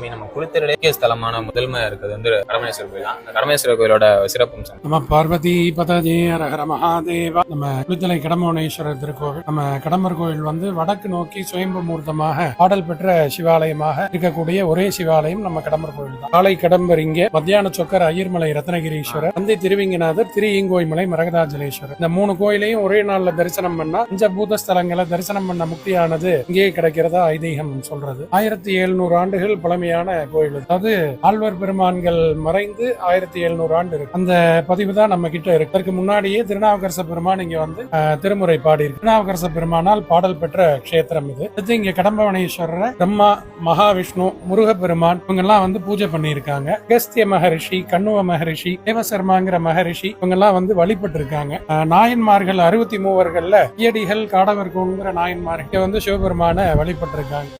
நம்ம குளித்தலையே ஸ்தலமான முதன்மை இருக்கிறது வந்து கடமேஸ்வரர் கோயில் தான். அந்த கடமேஸ்வரர் கோயிலோட சிறப்பம்சம் நம்ம பார்வதி பதஜே ஹர மகாதேவா நம்ம குளித்தலை கடம்பவனேஸ்வரர் திருக்கோவில் நம்ம கடம்பர் கோயில் வந்து வடக்கு நோக்கி சுயம்பு மூர்த்தமாக பாடல் பெற்ற சிவாலயமாக இருக்கக்கூடிய ஒரே சிவாலயம் நம்ம கடம்பர் கோயில் தான். காலை கடம்பர் இங்கே மத்தியான சொக்கர் ஐயர்மலை ரத்னகிரீஸ்வரர் தந்தை திருவிங்கநாதர் திரு ஈங்கோய்மலை மரகதாஜலேஸ்வரர். இந்த மூணு கோயிலையும் ஒரே நாள்ல தரிசனம் பண்ணா பஞ்ச பூத ஸ்தலங்களை தரிசனம் பண்ண முக்தியானது இங்கே கிடைக்கிறதா ஐதீகம் சொல்றது. ஆயிரத்தி எழுநூறு ஆண்டுகள் பழமை பழமையான கோயில். அதாவது ஆழ்வார் பெருமான்கள் மறைந்து ஆயிரத்தி எழுநூறு ஆண்டு இருக்கு. அந்த பதிவு தான் நம்ம கிட்ட இருக்கு. அதற்கு முன்னாடியே திருநாவுக்கரச பெருமான் இங்க வந்து திருமுறை பாடி இருக்கு திருநாவுக்கரச பெருமானால் பாடல் பெற்ற க்ஷேத்திரம் இது. அடுத்து இங்க கடம்பவனேஸ்வரர் பிரம்மா மகாவிஷ்ணு முருகப்பெருமான் இவங்க எல்லாம் வந்து பூஜை பண்ணியிருக்காங்க. அகஸ்திய மகரிஷி கண்ணுவ மகரிஷி தேவசர்மாங்கிற மகரிஷி இவங்க எல்லாம் வந்து வழிபட்டு இருக்காங்க நாயன்மார்கள் அறுபத்தி மூவர்கள்ல ஐயடிகள் காடவர் நாயன்மார்கள் வந்து சிவபெருமான வழிபட்டிருக்காங்க.